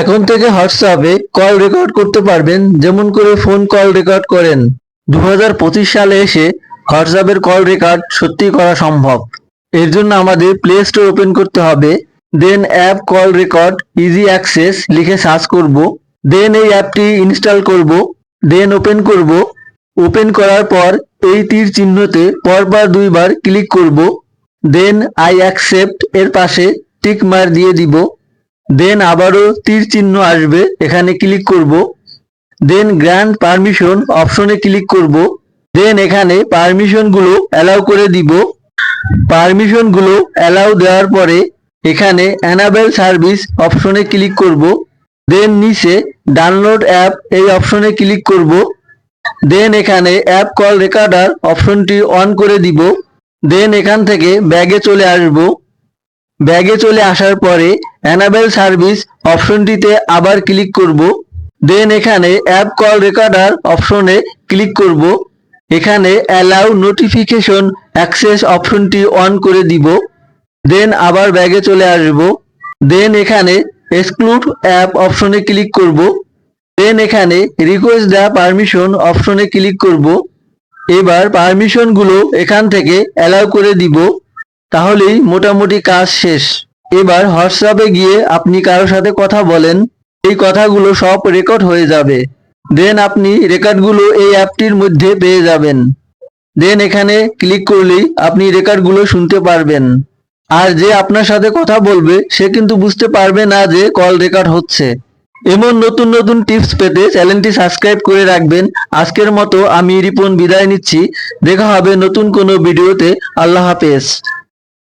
এখন থেকে হোয়াটসঅ্যাপে কল রেকর্ড করতে পারবেন, যেমন করে ফোন কল রেকর্ড করেন। দু হাজার পঁচিশ সালে এসে হোয়াটসঅ্যাপের কল রেকর্ড সত্যি করা সম্ভব। এর জন্য আমাদের প্লে স্টোর ওপেন করতে হবে। Then app call record easy access লিখে সার্চ করব। দেন এই অ্যাপটি ইনস্টল করব। দেন ওপেন করব। ওপেন করার পর এই তীর চিহ্নতে পরপর দুইবার ক্লিক করব। দেন আই অ্যাকসেপ্ট এর পাশে টিক মার দিয়ে দিব। দেন আবারও তীর চিহ্ন আসবে, এখানে ক্লিক করব। দেন গ্র্যান্ড পারমিশন অপশনে ক্লিক করব। দেন এখানে পারমিশনগুলো অ্যালাউ করে দিব। পারমিশনগুলো অ্যালাউ দেওয়ার পরে এখানে অ্যানাবেল সার্ভিস অপশনে ক্লিক করব। দেন নিচে ডাউনলোড অ্যাপ এই অপশনে ক্লিক করব। দেন এখানে অ্যাপ কল রেকর্ডার অপশনটি অন করে দিব। দেন এখান থেকে ব্যাগে চলে আসব। ব্যাগে চলে আসার পরে অ্যানাবেল সার্ভিস অপশনটিতে আবার ক্লিক করব। দেন এখানে অ্যাপ কল রেকর্ডার অপশনে ক্লিক করব। এখানে অ্যালাউ নোটিফিকেশন অ্যাক্সেস অপশনটি অন করে দিব। দেন আবার ব্যাগে চলে আসব। দেন এখানে এক্সক্লুড অ্যাপ অপশনে ক্লিক করব। দেন এখানে রিকোয়েস্ট দ্য পারমিশন অপশনে ক্লিক করব। এবার পারমিশনগুলো এখান থেকে অ্যালাউ করে দিব। তাহলেই মোটামুটি কাজ শেষ। এবার হোয়াটসঅ্যাপে গিয়ে আপনি কারোর সাথে কথা বলেন, এই কথাগুলো সব রেকর্ড হয়ে যাবে। দেন আপনি রেকর্ডগুলো এই অ্যাপটির মধ্যে পেয়ে যাবেন। দেন এখানে ক্লিক করলেই আপনি রেকর্ডগুলো শুনতে পারবেন। আর যে আপনার সাথে কথা বলবে, সে কিন্তু বুঝতে পারবে না যে কল রেকর্ড হচ্ছে। এমন নতুন নতুন টিপস পেতে চ্যানেলটি সাবস্ক্রাইব করে রাখবেন। আজকের মতো আমি রিপন বিদায় নিচ্ছি। দেখা হবে নতুন কোনো ভিডিওতে। আল্লাহ হাফেজ।